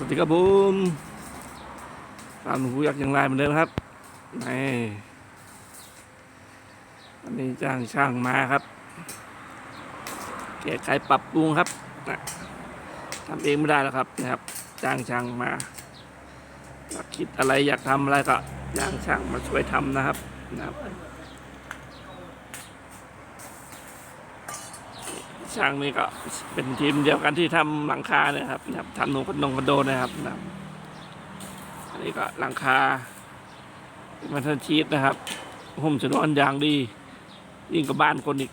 สวัสดีครับผมตามหูอยากย่างไรเหมือนเดิมครับนี่อันนี้จ้างช่างมาครับ แก้ไขปรับปรุงครับทำเองไม่ได้แล้วครับนะครับ จ้างช่างมาอยากคิดอะไรอยากทำอะไรก็จ้างช่างมาช่วยทำนะครับนะครับ ช่างนี่ก็เป็นทีมเดียวกันที่ทำหลังคาเนี่ยครับทำหนูคอนโดคอนโดนะครับนะครับอันนี้ก็หลังคามันทันชีตนะครับหุ้มชนวนอย่างดี ยิ่งกับบ้านคนอีก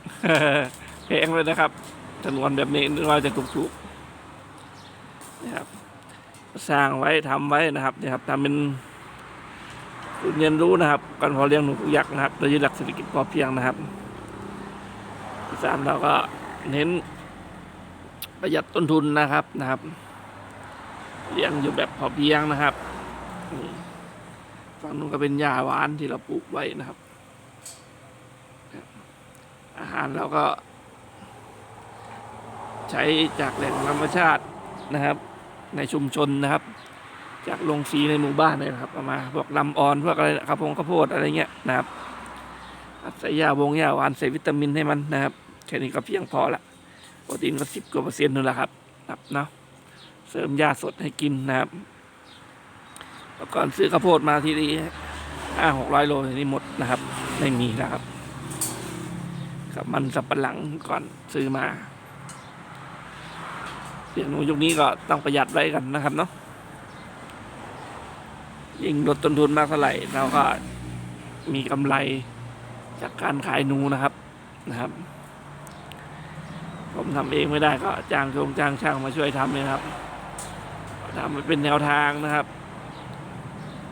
แพงเลยนะครับชนวนแบบนี้นึกว่าจะถูกๆนะครับสร้างไว้ทำไว้นะครับนี่ครับทำเป็นเรียนรู้นะครับการพอเลี้ยงหนูยักษ์นะครับโดยยึดหลักเศรษฐกิจพอเพียงนะครับสามเราก็ เน้นประหยัดต้นทุนนะครับนะครับเลี้ยงอยู่แบบพอเพียงนะครับฝั่งนู้นก็เป็นหญ้าหวานที่เราปลูกไว้นะครับ อาหารเราก็ ใช้จากแหล่งธรรมชาตินะครับ ในชุมชนนะครับ จากโรงสีในหมู่บ้านเลยนะครับเอามาพวกลำอ่อนพวกอะไรข้าวโพดข้าวโพดอะไรเงี้ยนะครับใส่ยาบงยาหวานใส่วิตามินให้มันนะครับ แค่นี้ก็เพียงพอละโปรตีนก็สิบกว่าเปอร์เซ็นต์นั่นแหละครับครับเนาะเสริมยาสดให้กินนะครับเมื่อก่อนซื้อข้าวโพดมาทีนี้ห้าหกร้อยโลนี้หมดนะครับ ไม่มีแล้วครับครับมันสับปะหลังก่อนซื้อมาเรื่องหนูยุคนี้ก็ต้องประหยัดไว้กันนะครับเนาะยิ่งลดต้นทุนมากเท่าไหร่เราก็มีกำไรจากการขายหนูนะครับนะครับ ผมทำเองไม่ได้ก็จ้างชงจ้างช่างมาช่วยทำเลยครับทำเป็นแนวทางนะครับ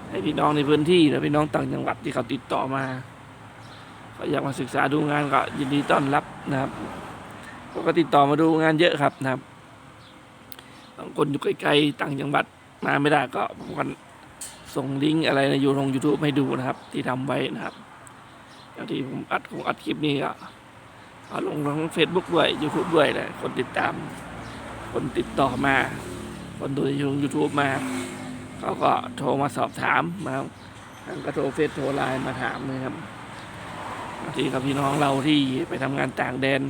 ให้พี่น้องในพื้นที่และพี่น้องต่างจังหวัดที่เขาติดต่อมาเขาอยากมาศึกษาดูงานก็ยินดีต้อนรับนะครับเขาก็ติดต่อมาดูงานเยอะครับนะครับบางคนอยู่ไกลๆต่างจังหวัดมาไม่ได้ก็ผมก็ส่งลิงก์อะไรในยูทงยูทูบให้ดูนะครับ ที่ทำไว้นะครับอย่างที่ผมอัดผมอัดคลิปนี้ก็ เอาลงทั้งเฟซบุ๊กด้วย YouTube ด้วยเลยคนติดตาม คนติดต่อมา คนดูในยูทูบมา เขาก็โทรมาสอบถามมาทางก็โทรเฟซโทรไลน์มาถามนะครับบางทีกับพี่น้องเราที่ไปทำงานต่างแดน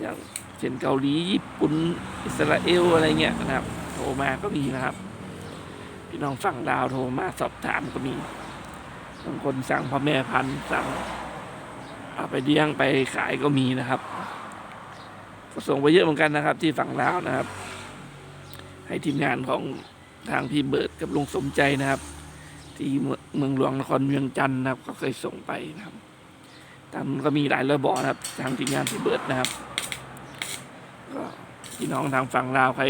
อย่างเช่นเกาหลีญี่ปุ่นอิสราเอลอะไรเงี้ยนะครับ โทรมาก็มีนะครับ พี่น้องฝั่งดาวโทรมาสอบถามก็มีบางคนสั่งพ่อแม่พันสั่ง เอาไปเลี้ยงไปขายก็มีนะครับ ก็ส่งไปเยอะเหมือนกันนะครับ ที่ฝั่งลาวนะครับ ให้ทีมงานของทางพี่เบิร์ดกับลุงสมใจนะครับ ที่เมืองหลวงนครเวียงจันทร์นะครับ ก็เคยส่งไปนะครับตามก็มีหลายระบอนะครับ ทางทีมงานพี่เบิร์ดนะครับก็พี่น้องทางฝั่งลาวใคร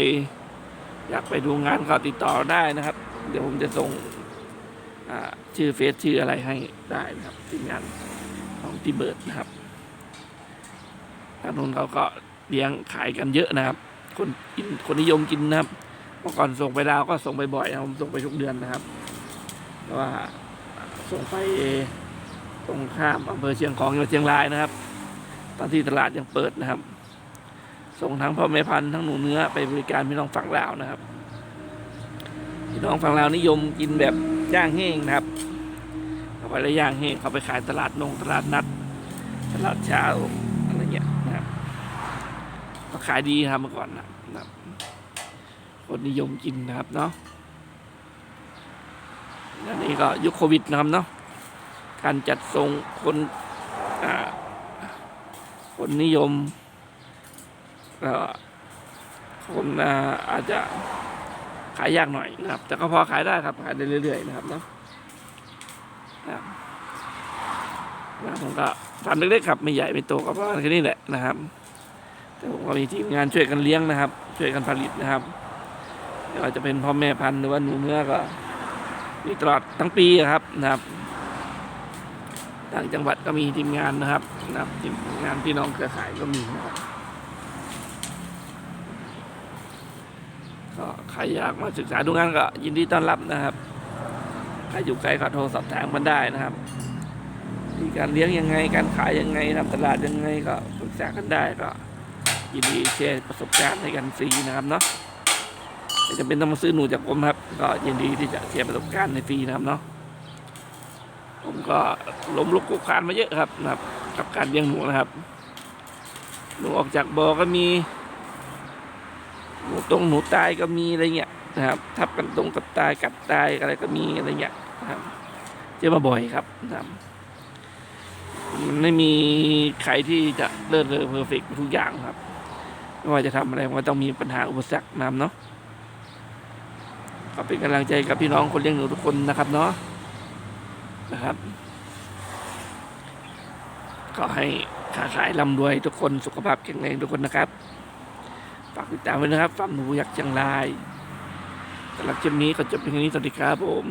อยากไปดูงานก็ติดต่อได้นะครับ เดี๋ยวผมจะส่งชื่อเฟซชื่ออะไรให้ได้นะครับทีมงาน ของที่เบิร์ดนะครับทางนู้นเขาก็เลี้ยงขายกันเยอะนะครับ คนกินคนนิยมกินนะครับเมื่อก่อนส่งไปดาวก็ส่งไปบ่อยนะครับผมส่งไปทุกเดือนนะครับแต่ว่าส่งไปตรงข้ามอำเภอเชียงของจังหวัดเชียงรายนะครับ ตอนที่ตลาดยังเปิดนะครับ ส่งทั้งพ่อแม่พันธุ์ทั้งหนูเนื้อไปบริการพี่น้องฝั่งลาวนะครับพี่น้องฝั่งลาวนิยมกินแบบย่างแห้งนะครับ เอาไปแล้วย่างแห้เขาไปขายตลาดนงตลาดนัด ตลาดเช้าอะไรเงี้ยนะครับก็ขายดีครับเมื่อก่อนนะครับ คนนิยมกินนะครับเนาะแล้วนี่ก็ยุคโควิดนะครับเนาะการจัดส่งคนคนนิยมก็คนอาจจะขายยากหน่อยนะครับ แต่ก็พอขายได้ครับขายได้เรื่อยๆนะครับเนาะ นะผมก็ทำเล็กๆครับไม่ใหญ่ไม่โตก็ประมาณแค่นี้แหละนะครับ แต่ผมก็มีทีมงานช่วยกันเลี้ยงนะครับ ช่วยกันผลิตนะครับไม่ว่าจะเป็นพ่อแม่พันธุ์หรือว่าหนูเนื้อก็มีตลอดทั้งปีอะครับนะครับต่างจังหวัดก็มีทีมงานนะครับนะครับทีมงานพี่น้องเครือข่ายก็มีนะครับก็ใครอยากมาศึกษาดูงานก็ยินดีต้อนรับนะครับ ครอยู่ไกลก็โทรสอบถามมันได้นะครับมีการเลี้ยงยังไง การขายยังไงทำตลาดยังไงก็ปรึกษากันได้ก็ยินดีแชร์ประสบการณ์ให้กันฟรีนะครับเนาะไม่จำเป็นต้องมาซื้อหนูจากผมครับ ก็ยินดีที่จะเสียประสบการณ์ในฟรีนะครับเนาะผมก็ล้มลุกคุกคานมาเยอะครับนะครับ กับการเลี้ยงหนูนะครับ หนูออกจากบ่อก็มี หนูตรงหนูตายก็มีอะไรเงี้ย นะครับ ทับกันตรงกับตายกัดตายอะไรก็มีอะไรเงี้ยนะครับ เจอมาบ่อยครับนะครับมันไม่มีใครที่จะเลิศเลอเพอร์เฟกทุกอย่างครับ ไม่ว่าจะทำอะไรมันก็ต้องมีปัญหาอุปสรรคนำเนาะก็เป็นกำลังใจกับพี่น้องคนเลี้ยงหนูทุกคนนะครับเนาะนะครับ ก็ให้ค้าขายร่ำรวยทุกคนสุขภาพแข็งแรงทุกคนนะครับ ฝากติดตามไว้นะครับฟาร์มหนูอยากจังไร สำหรับเจมนี้ก็จบเพียงแค่นี้สวัสดีครับผม